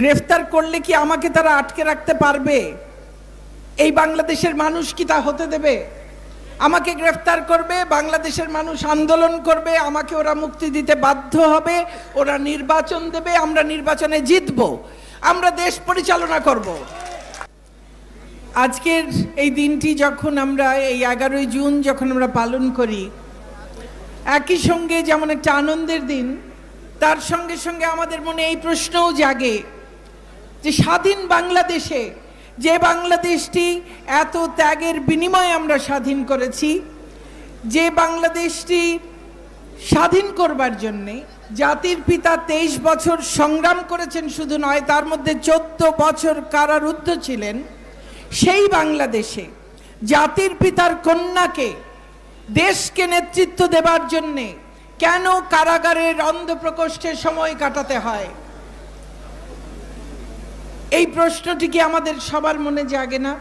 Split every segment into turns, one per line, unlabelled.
গ্রেফতার করলে কি আমাকে তারা আটকে রাখতে পারবে? এই বাংলাদেশের মানুষ কি তা হতে দেবে? আমাকে গ্রেফতার করবে, বাংলাদেশের মানুষ আন্দোলন করবে, আমাকে ওরা মুক্তি দিতে বাধ্য হবে, ওরা নির্বাচন দেবে, আমরা নির্বাচনে জিতব, আমরা দেশ পরিচালনা করব। আজকের এই দিনটি যখন আমরা, এই এগারোই জুন যখন আমরা পালন করি, একই সঙ্গে যেমন একটা আনন্দের দিন, তার সঙ্গে সঙ্গে আমাদের মনে এই প্রশ্নও জাগে যে স্বাধীন বাংলাদেশে, যে বাংলাদেশটি এত ত্যাগের বিনিময়ে আমরা স্বাধীন করেছি, যে বাংলাদেশটি স্বাধীন করবার জন্যে জাতির পিতা তেইশ বছর সংগ্রাম করেছেন শুধু নয়, তার মধ্যে চোদ্দ বছর কারারুদ্ধ ছিলেন, সেই বাংলাদেশে জাতির পিতার কন্যাকে, দেশকে নেতৃত্ব দেবার জন্যে কেন কারাগারের অন্ধপ্রকোষ্ঠে সময় কাটাতে হয়? এই প্রশ্নটি কি আমাদের সবার মনে জাগে না?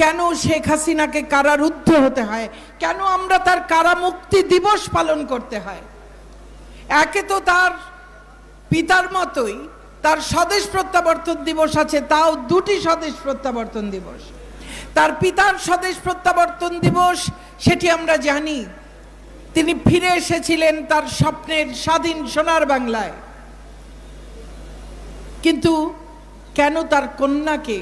কেন শেখ হাসিনাকে কারারুদ্ধ হতে হয়? কেন আমরা তার কারামুক্তি দিবস পালন করতে হয়? একে তো তার পিতার মতোই, তার স্বদেশ প্রত্যাবর্তন দিবস আছে, তাও দুটি স্বদেশ প্রত্যাবর্তন দিবস। তার পিতার স্বদেশ প্রত্যাবর্তন দিবস, সেটি আমরা জানি। তিনি ফিরে এসেছিলেন তার স্বপ্নের স্বাধীন সোনার বাংলায়। কিন্তু কেন তার কন্যাকে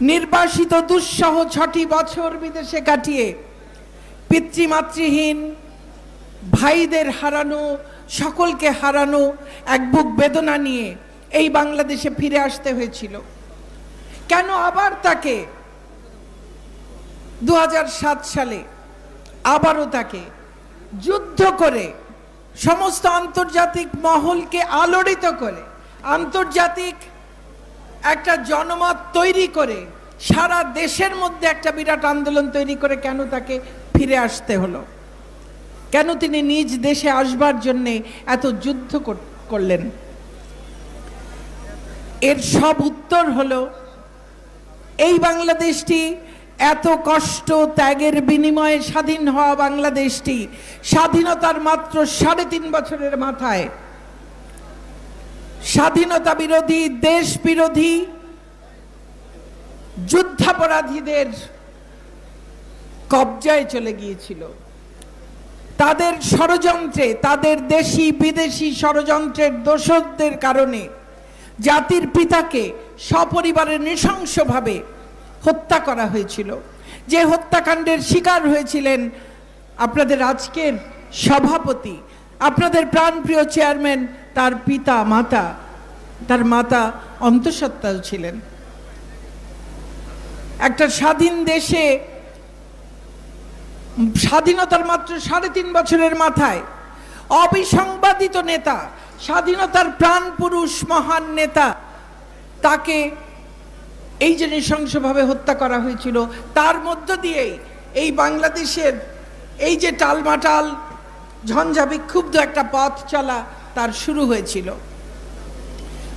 নির্বাসিত দুঃসহ ছটি বছর বিদেশে কাটিয়ে পিতৃমাতৃহীন ভাইদের হারানো, সকলকে হারানো এক বুক বেদনা নিয়ে এই বাংলাদেশে ফিরে আসতে হয়েছিল। কেন আবার তাকে দু হাজার সাত সালে আবারও তাকে যুদ্ধ করে সমস্ত আন্তর্জাতিক মহলকে আলোড়িত করে আন্তর্জাতিক একটা জনমত তৈরি করে সারা দেশের মধ্যে একটা বিরাট আন্দোলন তৈরি করে কেন তাকে ফিরে আসতে হলো? কেন তিনি নিজ দেশে আসবার জন্যে এত যুদ্ধ করলেন? এর সব উত্তর হলো, এই বাংলাদেশটি এত কষ্ট ত্যাগের বিনিময়ে স্বাধীন হওয়া বাংলাদেশটি স্বাধীনতার মাত্র সাড়ে তিন বছরের মাথায় স্বাধীনতা বিরোধী, দেশ বিরোধী, যুদ্ধাপরাধীদের কবজায় চলে গিয়েছিল। তাদের ষড়যন্ত্রে, তাদের দেশি, বিদেশি ষড়যন্ত্রের দোষকদের কারণে জাতির পিতাকে সপরিবারে নৃশংসভাবে হত্যা করা হয়েছিল। যে হত্যাকাণ্ডের শিকার হয়েছিলেন আপনাদের আজকের সভাপতি, আপনাদের প্রাণপ্রিয় চেয়ারম্যান তার পিতা, মাতা, তার মাতা অন্তঃসত্ত্বাও ছিলেন। একটা স্বাধীন দেশে স্বাধীনতার মাত্র সাড়ে তিন বছরের মাথায় অবিসংবাদিত নেতা, স্বাধীনতার প্রাণ পুরুষ, মহান নেতা, তাকে এই যে নৃশংসভাবে হত্যা করা হয়েছিল, তার মধ্য দিয়েই এই বাংলাদেশের এই যে টালমাটাল ঝঞ্ঝা বিক্ষুব্ধ একটা পথ চলা তার শুরু হয়েছিল।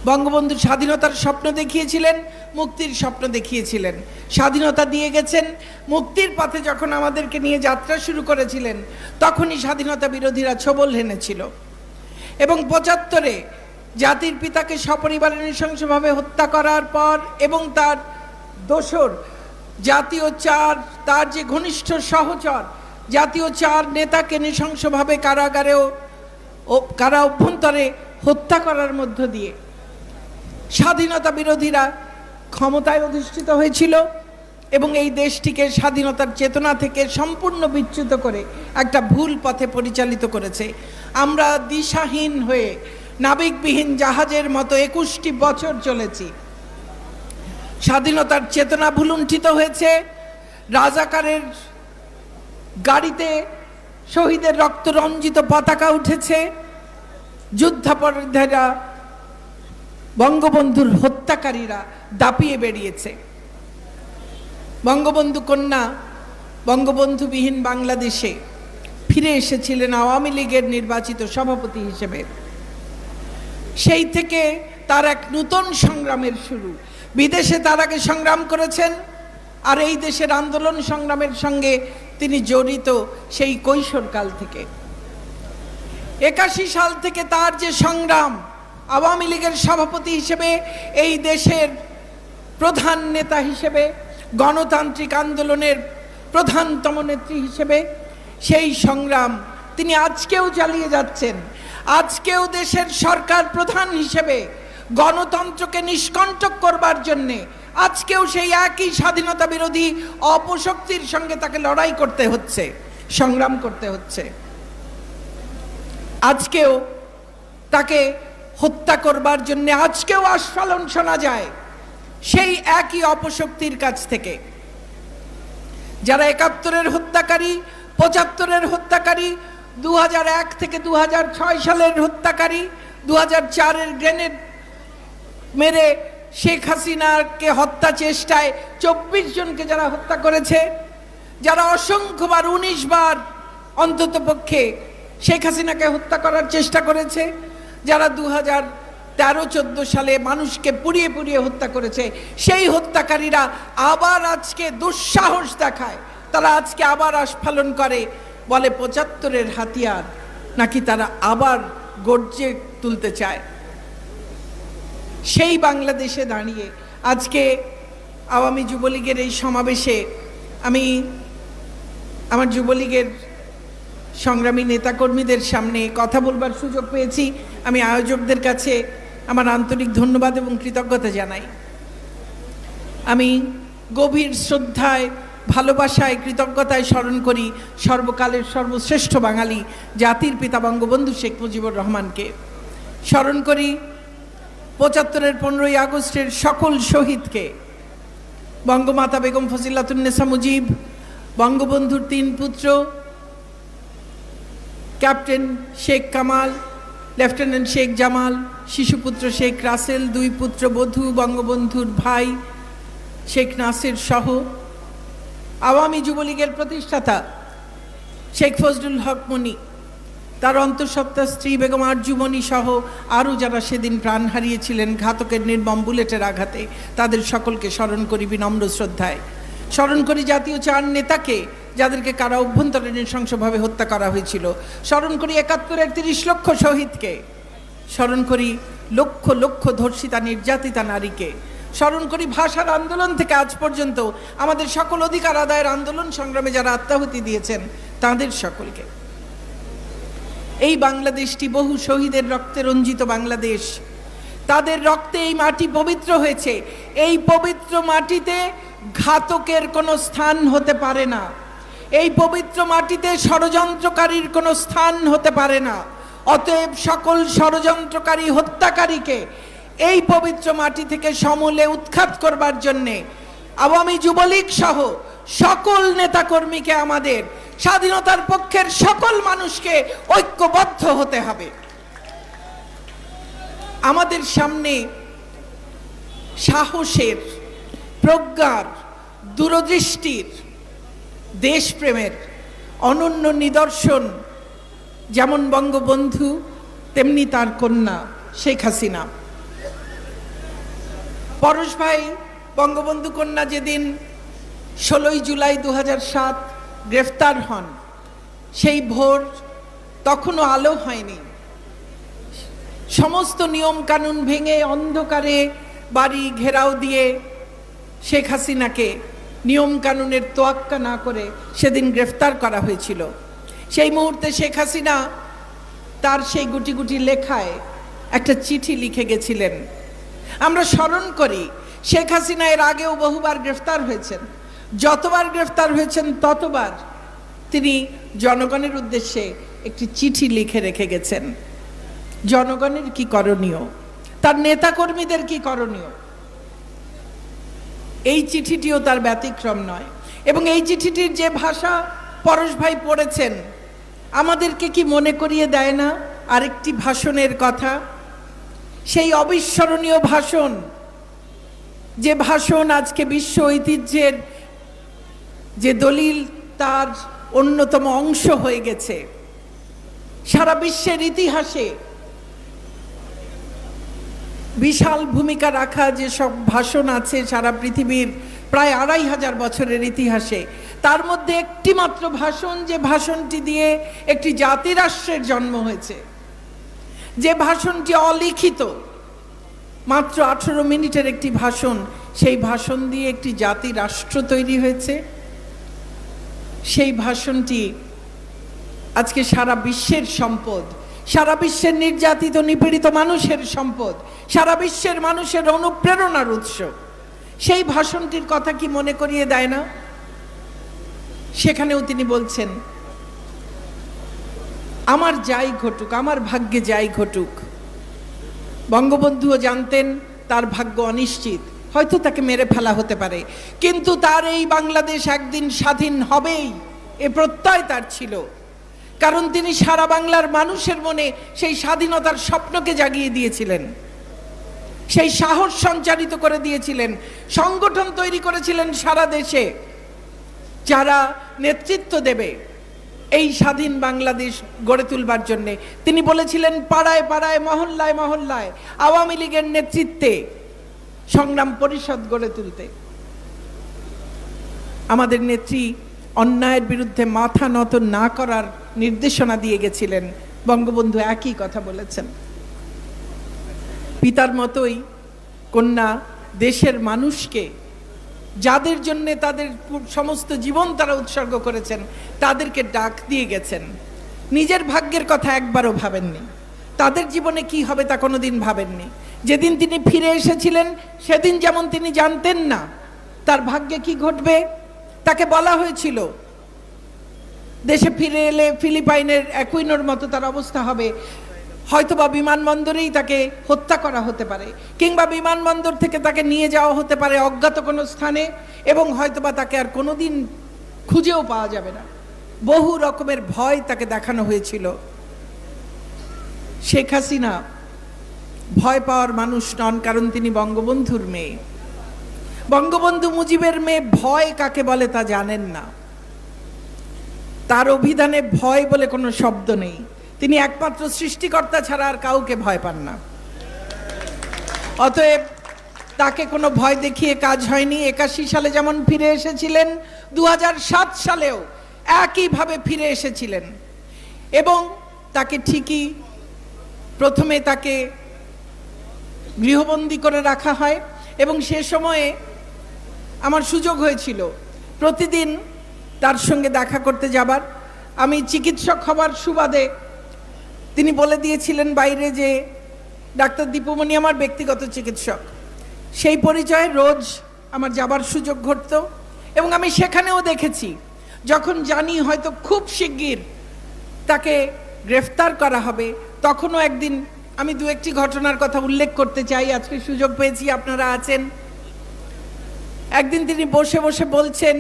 বঙ্গবন্ধু স্বাধীনতার স্বপ্ন দেখিয়েছিলেন, মুক্তির স্বপ্ন দেখিয়েছিলেন। স্বাধীনতা দিয়ে গেছেন, মুক্তির পথে যখন আমাদেরকে নিয়ে যাত্রা শুরু করেছিলেন, তখনই স্বাধীনতা বিরোধীরা ছবল হেনেছিল। এবং পঁচাত্তরে জাতির পিতাকে সপরিবারে নৃশংসভাবে হত্যা করার পর এবং তার দোসর, জাতীয় চার, তার যে ঘনিষ্ঠ সহচর, জাতীয় চার নেতাকে নৃশংসভাবে কারাগারেও কারা অভ্যন্তরে হত্যা করার মধ্য দিয়ে স্বাধীনতা বিরোধীরা ক্ষমতায় অধিষ্ঠিত হয়েছিল এবং এই দেশটিকে স্বাধীনতার চেতনা থেকে সম্পূর্ণ বিচ্যুত করে একটা ভুল পথে পরিচালিত করেছে। আমরা দিশাহীন হয়ে নাবিকবিহীন জাহাজের মতো একুশটি বছর চলেছি। স্বাধীনতার চেতনা ভুলুণ্ঠিত হয়েছে। রাজাকারের গাড়িতে শহীদের রক্তরঞ্জিত পতাকা উঠেছে। যুদ্ধাপরাধীরা, বঙ্গবন্ধুর হত্যাকারীরা দাপিয়ে বেরিয়েছে। বঙ্গবন্ধু কন্যা, বঙ্গবন্ধুবিহীন বাংলাদেশে ফিরে এসেছিলেন আওয়ামী লীগের নির্বাচিত সভাপতি হিসেবে। সেই থেকে তার এক নূতন সংগ্রামের শুরু। বিদেশে তার আগে সংগ্রাম করেছেন, আর এই দেশের আন্দোলন সংগ্রামের সঙ্গে তিনি জড়িত সেই কৈশোরকাল থেকে। একাশি সাল থেকে তার যে সংগ্রাম, আওয়ামী লীগের সভাপতি হিসেবে, এই দেশের প্রধান নেতা হিসেবে, গণতান্ত্রিক আন্দোলনের প্রধানতম নেত্রী হিসেবে, সেই সংগ্রাম তিনি আজকেও চালিয়ে যাচ্ছেন। আজকেও দেশের সরকার প্রধান হিসেবে গণতন্ত্রকে নিষ্কণ্টক করবার জন্যে আজকেও সেই একই স্বাধীনতা বিরোধী অপশক্তির সঙ্গে তাকে লড়াই করতে হচ্ছে, সংগ্রাম করতে হচ্ছে। আজকেও তাকে হত্যা করবার জন্য আজকেও আস্ফালন শোনা যায় সেই একই অপশক্তির কাছ থেকে। যারা একাত্তরের হত্যাকারী, পঁচাত্তরের হত্যাকারী দু থেকে দু হাজার ছয় সালের হত্যাকারী দু হাজার চারের গ্রেনেড মেরে শেখ হাসিনাকে হত্যা চেষ্টায় চব্বিশ জনকে যারা হত্যা করেছে, যারা অসংখ্যবার উনিশ বার অন্তত পক্ষে শেখ হাসিনাকে হত্যা করার চেষ্টা করেছে, যারা দু হাজার তেরো, চোদ্দ সালে মানুষকে পুড়িয়ে পুড়িয়ে হত্যা করেছে, সেই হত্যাকারীরা আবার আজকে দুঃসাহস দেখায়। তারা আজকে আবার আস্ফালন করে, বলে পঁচাত্তরের হাতিয়ার নাকি তারা আবার গর্জে তুলতে চায়। সেই বাংলাদেশে দাঁড়িয়ে আজকে আওয়ামী যুবলীগের এই সমাবেশে আমি আমার যুবলীগের সংগ্রামী নেতাকর্মীদের সামনে কথা বলবার সুযোগ পেয়েছি। আমি আয়োজকদের কাছে আমার আন্তরিক ধন্যবাদ এবং কৃতজ্ঞতা জানাই। আমি গভীর শ্রদ্ধায়, ভালোবাসায়, কৃতজ্ঞতায় স্মরণ করি সর্বকালের সর্বশ্রেষ্ঠ বাঙালি, জাতির পিতা বঙ্গবন্ধু শেখ মুজিবুর রহমানকে। স্মরণ করি পঁচাত্তরের পনেরোই আগস্টের সকল শহীদকে। বঙ্গমাতা বেগম ফজিলাতুন্নেসা মুজিব, বঙ্গবন্ধুর তিন পুত্র, ক্যাপ্টেন শেখ কামাল, লেফটেন্যান্ট শেখ জামাল, শিশুপুত্র শেখ রাসেল, দুই পুত্র বধূ, বঙ্গবন্ধুর ভাই শেখ নাসির সহ আওয়ামী যুবলীগের প্রতিষ্ঠাতা শেখ ফজলুল হক মনি। তার অন্তঃসত্ত্বা স্ত্রী বেগম আরজুমনি সহ আরও যারা সেদিন প্রাণ হারিয়েছিলেন ঘাতকের নির্মম বুলেটের আঘাতে, তাদের সকলকে স্মরণ করি বিনম্র শ্রদ্ধায়। স্মরণ করি জাতীয় চার নেতাকে যাদেরকে কারা অভ্যন্তরে নৃশংসভাবে হত্যা করা হয়েছিল। স্মরণ করি একাত্তরের তিরিশ লক্ষ শহীদকে। স্মরণ করি লক্ষ লক্ষ ধর্ষিতা নির্যাতিতা নারীকে। স্মরণ করি ভাষার আন্দোলন থেকে আজ পর্যন্ত আমাদের সকল অধিকার আদায়ের আন্দোলন সংগ্রামে যারা আত্মাহুতি দিয়েছেন, তাদের সকলকে। এই বাংলাদেশটি বহু শহীদের রক্তে রঞ্জিত বাংলাদেশ। তাদের রক্তে এই মাটি পবিত্র হয়েছে। এই পবিত্র মাটিতে ঘাতকের কোনো স্থান হতে পারে না। এই পবিত্র মাটিতে ষড়যন্ত্রকারীর কোনো স্থান হতে পারে না। অতএব সকল ষড়যন্ত্রকারী হত্যাকারীকে এই পবিত্র মাটি থেকে সমূলে উৎখাত করবার জন্যে আওয়ামী যুবলীগ সহ সকল নেতাকর্মীকে আমাদের স্বাধীনতার পক্ষের সকল মানুষকে ঐক্যবদ্ধ হতে হবে। আমাদের সামনে সাহসের, প্রজ্ঞার, দূরদৃষ্টির, দেশপ্রেমের অনন্য নিদর্শন যেমন বঙ্গবন্ধু, তেমনি তার কন্যা শেখ হাসিনা। পরশ ভাই, বঙ্গবন্ধু কন্যা যেদিন ষোলোই জুলাই দু সাত গ্রেফতার হন। সেই ভোর তখনও আলো হয়নি। সমস্ত নিয়ম কানুন ভেঙে অন্ধকারে বাড়ি ঘেরাও দিয়ে শেখ হাসিনাকে নিয়ম কানুনের তোয়াক্কা না করে সেদিন গ্রেফতার করা হয়েছিল। সেই মুহূর্তে শেখ হাসিনা তার সেই গুটি গুটি লেখায় একটা চিঠি লিখে গেছিলেন। আমরা স্মরণ করি, শেখ হাসিনা এর আগেও বহুবার গ্রেফতার হয়েছেন। যতবার গ্রেফতার হয়েছেন, ততবার তিনি জনগণের উদ্দেশ্যে একটি চিঠি লিখে রেখে গেছেন। জনগণের কি করণীয়? তার নেতাকর্মীদের কি করণীয়? এই চিঠিটিও তার ব্যতিক্রম নয়। এবং এই চিঠিটির যে ভাষা পরশ ভাই পড়েছেন, আমাদেরকে কি মনে করিয়ে দেয় না আরেকটি ভাষণের কথা? সেই অবিস্মরণীয় ভাষণ, যে ভাষণ আজকে বিশ্ব ঐতিহ্যের যে দলিল তার অন্যতম অংশ হয়ে গেছে। সারা বিশ্বের ইতিহাসে বিশাল ভূমিকা রাখা যে সব ভাষণ আছে সারা পৃথিবীর প্রায় আড়াই হাজার বছরের ইতিহাসে, তার মধ্যে একটি মাত্র ভাষণ যে ভাষণটি দিয়ে একটি জাতিরাষ্ট্রের জন্ম হয়েছে। যে ভাষণটি অলিখিত, মাত্র আঠেরো মিনিটের একটি ভাষণ, সেই ভাষণ দিয়ে একটি জাতি রাষ্ট্র তৈরি হয়েছে। সেই ভাষণটি আজকে সারা বিশ্বের সম্পদ, সারা বিশ্বের নির্যাতিত, নিপীড়িত মানুষের সম্পদ, সারা বিশ্বের মানুষের অনুপ্রেরণার উৎস। সেই ভাষণটির কথা কি মনে করিয়ে দেয় না? সেখানেও তিনি বলছেন, আমার যাই ঘটুক, আমার ভাগ্যে যাই ঘটুক, বঙ্গবন্ধুও জানতেন তার ভাগ্য অনিশ্চিত হয়তো তাকে মেরে ফেলা হতে পারে। কিন্তু তার এই বাংলাদেশ একদিন স্বাধীন হবেই, এ প্রত্যয় তার ছিল। কারণ তিনি সারা বাংলার মানুষের মনে সেই স্বাধীনতার স্বপ্নকে জাগিয়ে দিয়েছিলেন। সেই সাহস সঞ্চারিত করে দিয়েছিলেন। সংগঠন তৈরি করেছিলেন সারা দেশে, যারা নেতৃত্ব দেবে এই স্বাধীন বাংলাদেশ গড়ে তুলবার জন্যে। তিনি বলেছিলেন, পাড়ায় পাড়ায়, মহল্লায় মহল্লায় আওয়ামী লীগের নেতৃত্বে সংগ্রাম পরিষদ গড়ে তুলতে। আমাদের নেত্রী অন্যায়ের বিরুদ্ধে মাথা নত না করার নির্দেশনা দিয়ে গেছিলেন। বঙ্গবন্ধু একই কথা বলেছেন। পিতার মতোই কন্যা দেশের মানুষকে, যাদের জন্য তাদের সমস্ত জীবন তারা উৎসর্গ করেছেন, তাদেরকে ডাক দিয়ে গেছেন। নিজের ভাগ্যের কথা একবারও ভাবেননি। তাদের জীবনে কি হবে তা কোনোদিন ভাবেননি। যেদিন তিনি ফিরে এসেছিলেন, সেদিন যেমন তিনি জানতেন না, তার ভাগ্যে কি ঘটবে? তাকে বলা হয়েছিল, দেশে ফিরে এলে ফিলিপাইনের অ্যাকুইনোর মতো তার অবস্থা হবে। হয়তোবা বিমানবন্দরেই তাকে হত্যা করা হতে পারে, কিংবা বিমানবন্দর থেকে তাকে নিয়ে যাওয়া হতে পারে অজ্ঞাত কোনো স্থানে, এবং হয়তোবা তাকে আর কোনোদিন খুঁজেও পাওয়া যাবে না। বহু রকমের ভয় তাকে দেখানো হয়েছিল। শেখ হাসিনা ভয় পাওয়ার মানুষ নন, কারণ তিনি বঙ্গবন্ধুর মেয়ে। বঙ্গবন্ধু মুজিবের মেয়ে ভয় কাকে বলে তা জানেন না। তার অভিধানে ভয় বলে কোনো শব্দ নেই। তিনি একমাত্র সৃষ্টিকর্তা ছাড়া আর কাউকে ভয় পান না। অতএব তাকে কোনো ভয় দেখিয়ে কাজ হয়নি। একাশি সালে যেমন ফিরে এসেছিলেন দু হাজার সাত সালেও একইভাবে ফিরে এসেছিলেন। এবং তাকে ঠিকই প্রথমে তাকে গৃহবন্দী করে রাখা হয় এবং সে সময়ে আমার সুযোগ হয়েছিল প্রতিদিন তার সঙ্গে দেখা করতে যাবার। আমি চিকিৎসক হবার সুবাদে তিনি বলে দিয়েছিলেন বাইরে যে ডাক্তার দীপুমণি আমার ব্যক্তিগত চিকিৎসক। সেই পরিচয়ে রোজ আমার যাবার সুযোগ ঘটতো এবং আমি সেখানেও দেখেছি, যখন জানি হয়তো খুব শিগগির তাকে গ্রেফতার করা হবে, তখনও একদিন আমি দু একটি ঘটনার কথা উল্লেখ করতে চাই। আজকে সুযোগ পেয়েছি, আপনারা আছেন। একদিন তিনি বসে বসে বলছেন,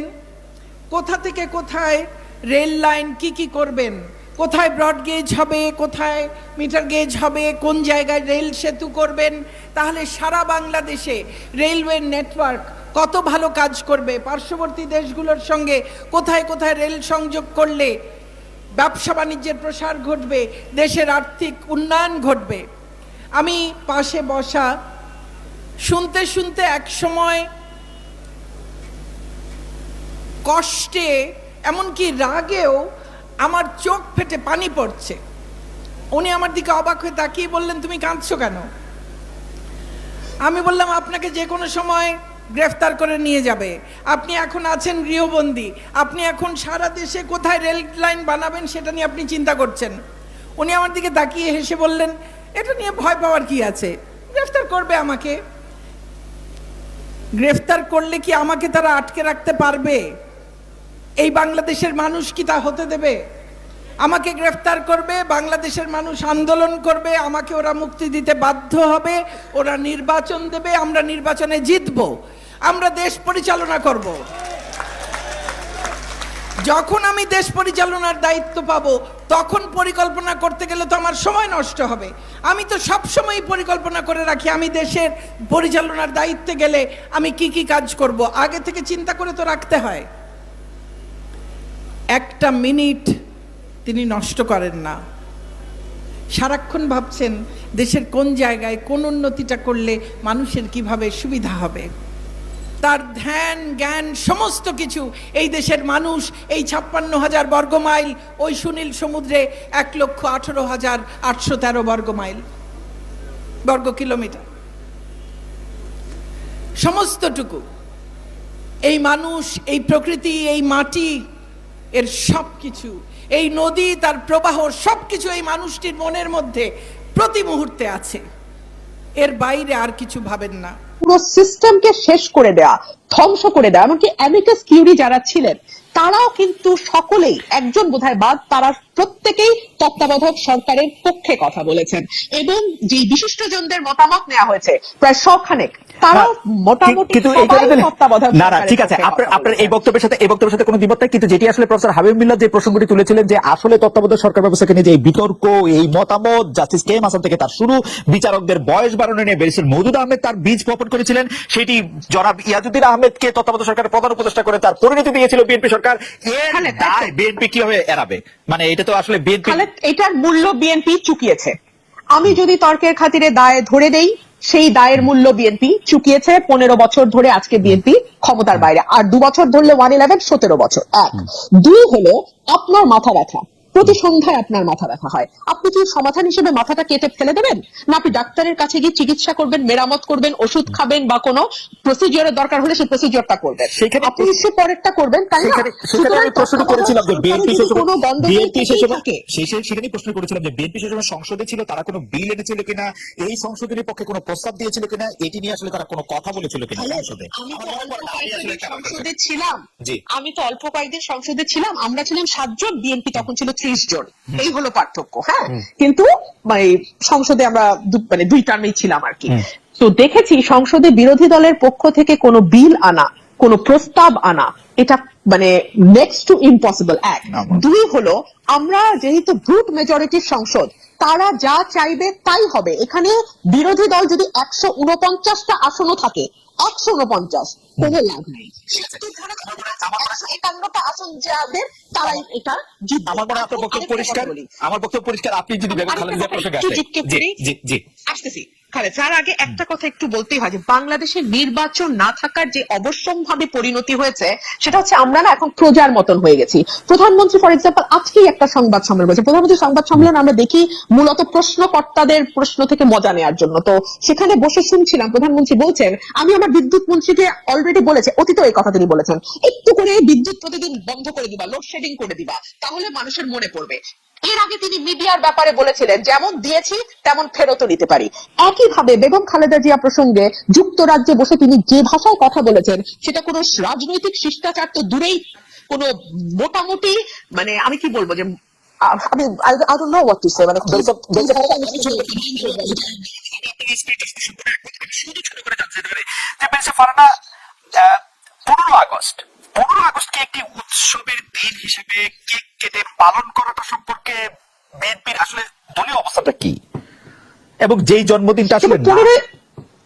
কোথা থেকে কোথায় রেল লাইন কি কি করবেন? কোথায় ব্রড গেজ হবে? কোথায় মিটার গেজ হবে? কোন জায়গায় রেল সেতু করবেন? তাহলে সারা বাংলাদেশে রেলওয়ে নেটওয়ার্ক কত ভালো কাজ করবে? পার্শ্ববর্তী দেশগুলোর সঙ্গে কোথায় কোথায় রেল সংযোগ করলে ব্যবসা বাণিজ্যের প্রসার ঘটবে, দেশের আর্থিক উন্নয়ন ঘটবে। আমি পাশে বসা, শুনতে শুনতে এক সময় কষ্টে, এমনকি রাগেও আমার চোখ ফেটে পানি পড়ছে। উনি আমার দিকে অবাক হয়ে তাকিয়ে বললেন, তুমি কাঁদছো কেন? আমি বললাম, আপনাকে যে কোনো সময় গ্রেফতার করে নিয়ে যাবে। আপনি এখন আছেন গৃহবন্দী। আপনি এখন সারা দেশে কোথায় রেল লাইন বানাবেন সেটা নিয়ে আপনি চিন্তা করছেন। উনি আমার দিকে তাকিয়ে হেসে বললেন, এটা নিয়ে ভয় পাওয়ার কি আছে? গ্রেফতার করবে আমাকে। গ্রেফতার করলে কি আমাকে তারা আটকে রাখতে পারবে? এই বাংলাদেশের মানুষ কি তা হতে দেবে? আমাকে গ্রেফতার করবে, বাংলাদেশের মানুষ আন্দোলন করবে, আমাকে ওরা মুক্তি দিতে বাধ্য হবে, ওরা নির্বাচন দেবে, আমরা নির্বাচনে জিতব, আমরা দেশ পরিচালনা করব। যখন আমি দেশ পরিচালনার দায়িত্ব পাবো, তখন পরিকল্পনা করতে গেলে তো আমার সময় নষ্ট হবে। আমি তো সব সময় পরিকল্পনা করে রাখি, আমি দেশের পরিচালনার দায়িত্বে গেলে আমি কি কি কাজ করব, আগে থেকে চিন্তা করে তো রাখতে হয়। একটা মিনিট তিনি নষ্ট করেন না। সারাক্ষণ ভাবছেন, দেশের কোন জায়গায় কোন উন্নতিটা করলে মানুষের কীভাবে সুবিধা হবে? তার ধ্যান, জ্ঞান, সমস্ত কিছু এই দেশের মানুষ এই ছাপ্পান্ন হাজার বর্গ মাইল, ওই সুনীল সমুদ্রে এক লক্ষ আঠেরো হাজার আটশো তেরো বর্গ মাইল, বর্গ কিলোমিটার। সমস্তটুকু এই মানুষ, এই প্রকৃতি, এই মাটি, এর সব কিছু এই নদী, তার প্রবাহ সব কিছু এই মানুষটির মনের মধ্যে প্রতি মুহূর্তে আছে। এর বাইরে আর কিছু ভাবেন না।
পুরো সিস্টেমকে শেষ করে দেয়া, ধ্বংস করে দেয়া, এমনকি অ্যামিকাস কিউরি যারা ছিলেন তারাও কিন্তু সকলেই একজন বোধহয় বাদ তারা প্রত্যেকেই তত্ত্বাবধায়ক সরকারের পক্ষে কথা বলেছেন। এবং যে বিশিষ্টজনদের মতামত নেওয়া হয়েছে প্রায় শখানেক তারাও মোটামুটি সবাই
কথাটা-
তত্ত্বাবধায়ক
না না ঠিক আছে আপনার আপনার এই বক্তব্যের সাথে এই বক্তব্যের সাথে কোনো দ্বিমত নাই কিন্তু যেটি আসলে প্রফেসর হাবিব যে প্রসঙ্গটি তুলেছিলেন যে আসলে তত্ত্বাবধায়ক সরকার ব্যবস্থাকে নিয়ে যে বিতর্ক এই মতামত জাস্টিস কে আসাম থেকে তার শুরু বিচারকদের বয়স বাড়ানো নিয়ে ব্যারিস্টার মৌদুদ আহমেদ তার বীজ বপন করেছিলেন সেটি জনাব ইয়াজুদ্দিন আহমেদকে তত্ত্বাবধায়ক সরকারের প্রধান উপদেষ্টা করে তার পরিণতি দিয়েছিল বিএনপি সরকার এর। দায় বিএনপি কীভাবে এড়াবে? মানে এটা তো আসলে বিএনপি
এটার মূল্য বিএনপি চুকিয়েছে। আমি যদি তর্কের খাতিরে দায় ধরে দেই সেই দায়ের মূল্য বিএনপি চুকিয়েছে পনেরো বছর ধরে আজকে বিএনপি ক্ষমতার বাইরে। আর দু বছর ধরলে ওয়ান ইলেভেন সতেরো বছর। এক। দুই হলো আপনার মাথা ব্যথা। প্রতি সন্ধ্যায় আপনার মাথা ব্যথা হয়। আপনি কি সমাধান হিসেবে মাথাটা কেটে ফেলে দেবেন? না আপনি ডাক্তারের কাছে গিয়ে চিকিৎসা করবেন মেরামত করবেন ওষুধ খাবেন বা কোনো প্রসিজিওরের দরকার হলে সেই প্রসিজিওরটা করবেন। আপনি সে পরেরটা করবেন তাই না?
সেখানে সেখানে
সুতরাং
আমি করেছিলাম যে বিএনপি
কোনো
বিএনপি সে
থেকেই
সময়
থাকে
সেই- সেখানেই প্রশ্ন করেছিলাম যে বিএনপি সে সময় সংসদে ছিল তারা কোনো বিল এনেছিল কিনা? এই সংশোধনের পক্ষে কোনো প্রস্তাব দিয়েছিল কিনা? এটি নিয়ে আসলে তারা কোনো কথা বলেছিল কিনা সংসদে?
ছিলাম। আমি তো অল্প কয়েকদিন সংসদে ছিলাম। আমরা ছিলাম সাতজন বিএনপি তখন ছিল ত্রিশ জন। এই হলো পার্থক্য হ্যাঁ? কিন্তু মানে সংসদে আমরা মানে দুই টার্মেই ছিলাম আর কি। তো দেখেছি সংসদে বিরোধী দলের পক্ষ থেকে কোনো বিল আনা কোনো প্রস্তাব আনা এটা মানে নেক্সট টু ইম্পসিবল এক। দুই হলো আমরা যেহেতু ভোট মেজরিটির সংসদ তারা যা চাইবে তাই হবে। এখানে বিরোধী দল যদি একশো উনপঞ্চাশটা আসনও থাকে একশো উনপঞ্চাশ কোনো লাভ নেই। একান্নটা আসন যাদের তারাই এটা।
আমার মনে আপনার বক্তব্য পরিষ্কার। আমার বক্তব্য পরিষ্কার। আপনি যদি বেগম খালেদা জিয়া প্রসঙ্গে
আসতেছি। তার আগে একটা কথা একটু বলতেই হয় যে নির্বাচন না থাকার যে পরিণতি হয়েছে, সেটা হচ্ছে আমরা না এখন প্রজার মতন হয়ে গেছি। প্রধানমন্ত্রী ফর এক্সাম্পল আজকেই একটা সংবাদ সম্মেলন বলছে প্রধানমন্ত্রী সংবাদ সম্মেলন আমরা দেখি মূলত প্রশ্নকর্তাদের প্রশ্ন থেকে মজা নেওয়ার জন্য। তো সেখানে বসে শুনছিলাম, প্রধানমন্ত্রী বলছেন, আমি আমার বিদ্যুৎ মন্ত্রীকে অলরেডি বলেছে, অতীত এই কথা তিনি বলেছেন, একটু করে বিদ্যুৎ প্রতিদিন বন্ধ করে দিবা লোডশেডিং করে দিবা, তাহলে মানুষের মনে পড়বে। এর আগে তিনি মিডিয়ার ব্যাপারে বলেছিলেন যেমন দিয়েছি তেমন ফেরতও নিতে পারি। একইভাবে বেগম খালেদা জিয়া প্রসঙ্গে যুক্তরাজ্যে বসে তিনি যে ভাষায় কথা বলেছেন সেটা কোনো রাজনৈতিক শিষ্টাচার তো দূরেই কোনো মোটামুটি মানে আমি কি বলব যে আমি I don't know what to say মানে
There is a- there is a-
আমি
শুধু ছোট করে জানতে চাইতে যে মিস্টার ফারানা পনেরো আগস্ট পনেরো আগস্টকে একটি উৎসবের দিন হিসেবে কেক কেটে পালন করাটা সম্পর্কে বিএনপির আসলে দলীয় অবস্থাটা কি? এবং যেই জন্মদিনটা আসলে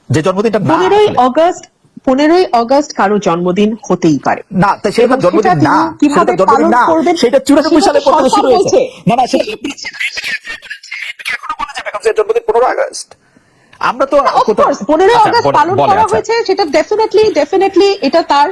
যে জন্মদিনটা
পনেরোই অগস্ট পনেরোই অগস্ট কারও জন্মদিন হতেই পারে।
না তা সেটা জন্মদিন না
কীভাবে
জন্মদিন না সেটা চুরানব্বই সালে পর্যন্ত শুরু হয়েছে না না সেটা এখনও বলে যে বেগম জিয়ার জন্মদিন পনেরো আগস্ট। আমরা তো কোথাও-
পনেরোই
আচ্ছা,
আগস্ট পালন করা
আচ্ছা।
হয়েছে সেটা ডেফিনেটলি ডেফিনেটলি এটা তার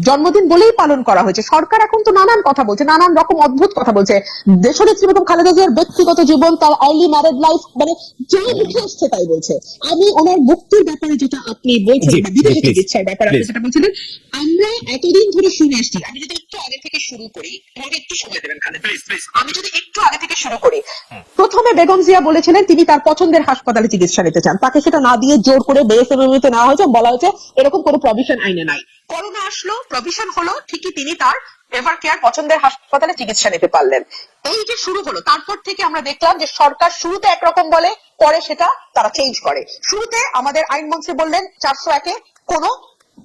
জন্মদিন বলেই পালন করা হয়েছে। সরকার এখন তো নানান কথা বলছে নানান রকম অদ্ভুত কথা বলছে। দেশনেত্রী বেগম খালেদা জিয়ার ব্যক্তিগত জীবন তার আর্লি ম্যারেড লাইফ মানে যা মুখে আসছে তাই বলছে। আমি ওনার মুক্তির ব্যাপারে যেটা আপনি বলছেন বিদেশি চিকিৎসার ব্যাপারে আপনি. যেটা বলছিলেন আমরা এতদিন ধরে শুনে এসেছি। আমি যদি একটু আগে থেকে শুরু করি আমাকে একটু সময় দেবেন খালেদ. আমি যদি একটু আগে থেকে শুরু করি প্রথমে বেগম জিয়া বলেছিলেন তিনি তার পছন্দের হাসপাতালে চিকিৎসা নিতে চান তাকে সেটা না দিয়ে জোর করে বেএসএমএম তে নেওয়া হয়েছে বলা হয়েছে, এরকম কোনো প্রভিশন আইনে নাই। করোনা আসলো প্রভিশন হলো, ঠিকই তিনি তার এভার কেয়ার পছন্দের হাসপাতালে চিকিৎসা নিতে পারলেন। এই যে শুরু হলো, তারপর থেকে আমরা দেখলাম যে সরকার শুরুতে একরকম বলে, পরে সেটা তারা চেঞ্জ করে। শুরুতে আমাদের আইনমন্ত্রী বললেন, চারশো একে কোনো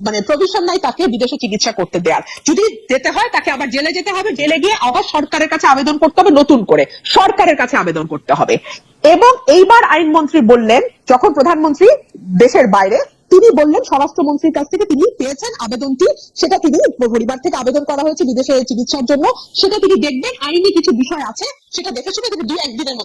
মানে প্রভিশন নাই তাকে বিদেশে চিকিৎসা করতে দেওয়ার যদি যেতে হয় তাকে আবার জেলে যেতে হবে, জেলে গিয়ে আবার সরকারের কাছে আবেদন করতে হবে, নতুন করে সরকারের কাছে আবেদন করতে হবে। এবং এইবার আইনমন্ত্রী বললেন, যখন প্রধানমন্ত্রী দেশের বাইরে, তিনি বললেন, স্বরাষ্ট্রমন্ত্রীর কাছ থেকে তিনি পেয়েছেন আবেদনটি, সেটা তিনি পরিবার থেকে আবেদন করা হয়েছে বিদেশে চিকিৎসার জন্য। সেটা তিনি দেখবেন, আইনি কিছু বিষয় আছে, সেটা দেখে শুনে তিনি দু একদিনের